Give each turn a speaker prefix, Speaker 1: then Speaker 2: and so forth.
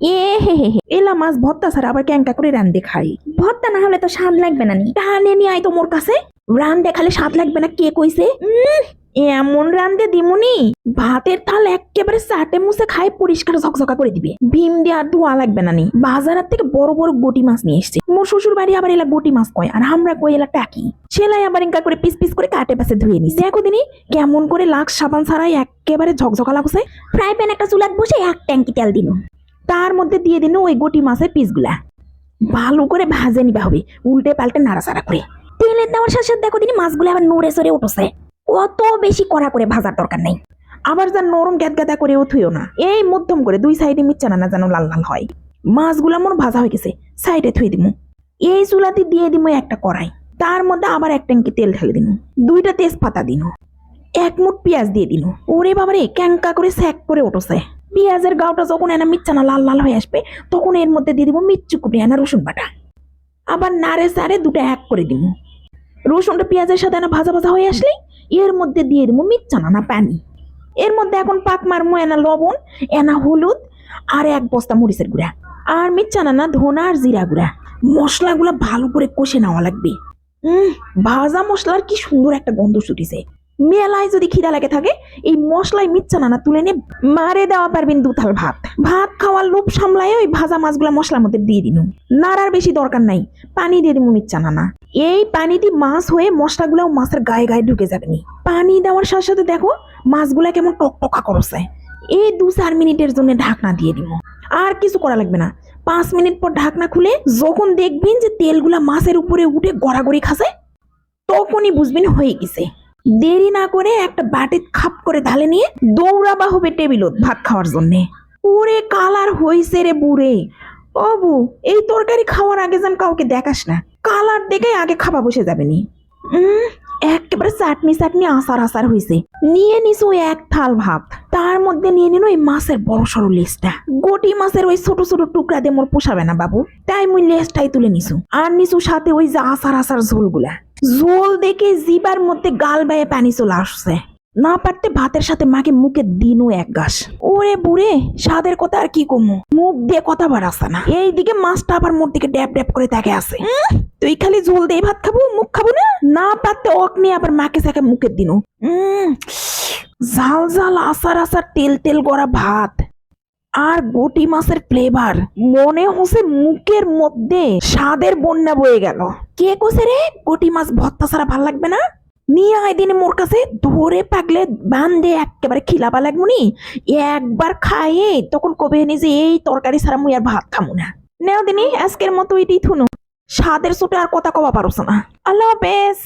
Speaker 1: এ হে হে হে। এলা মাছ ভর্তা ছাড়া আবার ক্যাঙ্কা করে রান্দে খাই
Speaker 2: ভর্তা না হলে তো স্বাদ লাগবে না নি।
Speaker 1: টানে নিয়ে আয় তো মোর কাছে। রান্দে খালে স্বাদ লাগবে না, কে কইছে? এমন রান্দে দিমুনি। ভাতের থাল একেবারে চাটে মুছে খাই পরিষ্কার ঝকঝকা করে দিবে। ভীম দিয়ে আর ধোয়া লাগবে না নি। বাজারের থেকে বড় বড় গটি মাছ নিয়ে এসছে। মোর শ্বশুর বাড়ি আবার এলা গটি মাছ কয়, আর আমরা কই এলা টাকি সেলাই আবার ইনকা করে পিস পিস করে কাটে পাশে ধুয়ে নিছে। দেখো দিনি, কেমন করে লাক্স সাবান ছাড়াই একেবারে ঝকঝকা লাগছে।
Speaker 2: ফ্রাই প্যান একটা চুলাত বসে এক ট্যাঙ্কি তেল দিন
Speaker 1: তার মধ্যে দিয়ে দিন ওই গটি মাছের পিসগুলা। ভালো করে ভাজে নিবা হবে, উল্টে পাল্টে নাড়াচাড়া করে।
Speaker 2: তেলের দেওয়ার সাথে সাথে দেখো তিনি মাছগুলো আবার নড়ে সরে উঠছে। অত বেশি কড়া করে ভাজার দরকার নেই।
Speaker 1: আবার যা নরম গ্যাদগাদা করেও থুইও না, এই মধ্যম করে দুই সাইডে মিচ্ছা না যেন লাল লাল হয়। মাছগুলা মোর ভাজা হয়ে গেছে, সাইডে থুই দিমু। এই চুলাতে দিয়ে দিমু একটা কড়াই, তার মধ্যে আবার এক ট্যাঙ্কি তেল ঢেলে দিনু, দুইটা তেজপাতা দিনু, এক মুঠ পেঁয়াজ দিয়ে দিনু। ওরে বাবারে ক্যাঙ্কা করে স্যাক করে উঠোছে। পেঁয়াজের গাওটা যখন এনা মিচ্ছা না লাল লাল হয়ে আসবে, তখন এর মধ্যে দিয়ে দিব মিচ্ছু কুপড়ি এনা রসুন বাটা। আবার নাড়ে সাড়ে দুটো এক করে দিমু রসুনটা পেঁয়াজের সাথে এনা ভাজা ভাজা হয়ে আসলে এর মধ্যে দিয়ে দিব মিচ্ছানা না পানি। এর মধ্যে এখন পাক মারমো, এনা লবণ, এনা হলুদ আর এক বস্তা মরিচের গুঁড়া আর মিচ্ছানা না ধনা আর জিরা গুঁড়া। মশলাগুলো ভালো করে কষে নেওয়া লাগবে। উম, ভাজা মশলার কি সুন্দর একটা গন্ধ ছুটিছে। মেলায় যদি খিদা লাগে থাকে, এই মশলায় মিচ্ছানা না তুলে নিয়ে মারে দেওয়া পারবেন দুথাল ভাত। ভাত খাওয়ার লোভ সামলায় ওই ভাজা মাছগুলা মশলার মধ্যে দিয়ে দিন। নাড়ার বেশি দরকার নাই, পানি দিয়ে দিব মিচ্ছানা না এই পানিটি মাছ হয়ে মশলাগুলাও মাছের গায়ে গায়ে ঢুকে যাবে নি। পানি দেওয়ার সাথে সাথে দেখো, মাছগুলা কেমন টকটকা করছে। এই দু চার মিনিটের জন্য ঢাকনা দিয়ে দিব আর কিছু করা লাগবে না। পাঁচ মিনিট পর ঢাকনা খুলে যখন দেখবেন যে তেলগুলা মাছের উপরে উঠে গড়াগড়ি খাসে তখনই বুঝবেন হয়ে গেছে। দেরি না করে একটা বাটিত খাপ করে ঢালে নিয়ে দৌড়াবা হবে টেবিলত ভাত খাওয়ার জন্যে। ওরে কালার হইছে রে বুড়ে। অবু এই তরকারি খাওয়ার আগে যেন কাউকে দেখাস না। কালার দেখে আগে খাবা বসে যাবেনি উম, একেবারে চাটনি চাটনি আসার আসার হয়েছে নিয়ে নিস ওই এক থাল ভাত। তার মধ্যে নিয়ে নিন ওই মাছের বড় সড়ো লেজটা। গোটি মাছের ওই ছোট ছোট টুকরা দিয়ে মোর পোষাবে না বাবু। তাই মুই লেজটাই তুলে নিছু। আর নিছু সাথে ওই যে আসার আসার ঝোলগুলা। ঝোল দেখে জিবার মধ্যে গাল বায়ে পানি চলে আসছে। না পারতে ভাতের সাথে মাকে মুখে দিনু এক গাছ ওরে বুড়ে স্বাদের কথা আর কি কমু? মুখ দিয়ে কথা বাড়াচ্ছে না। এইদিকে মাছটা আবার মোর দিকে ড্যাপ ড্যাপ করে তাকে উম, তুই খালি ঝোল দিয়ে ভাত খাব মুখ খাব না? না পারতে ওক নিয়ে আবার মাকে সাকে মুখে দিনু। ঝাল ঝাল আসার আসার তেল তেল গড়া ভাত। আর গোটি মাছের ফ্লেভার মনে হচ্ছে মুখের মধ্যে স্বাদের বন্যা বয়ে গেল। কে কোসে রে গোটি মাছ ভর্তা ছাড়া ভালো লাগবে না? নিয়ে আয় দিনে মোর কাছে, ধরে পাগলে বান্ধে একেবারে খিলাবা লাগবনি একবার খাইয়ে তখন কবে নি যে এই তরকারি ছাড়া মুই আর ভাত খামু না। নেও দিনি, আজকের মতো এটি থুনু। স্বাদের সুটে আর কথা কবা পারোস না। আল্লাহ হাফেজ।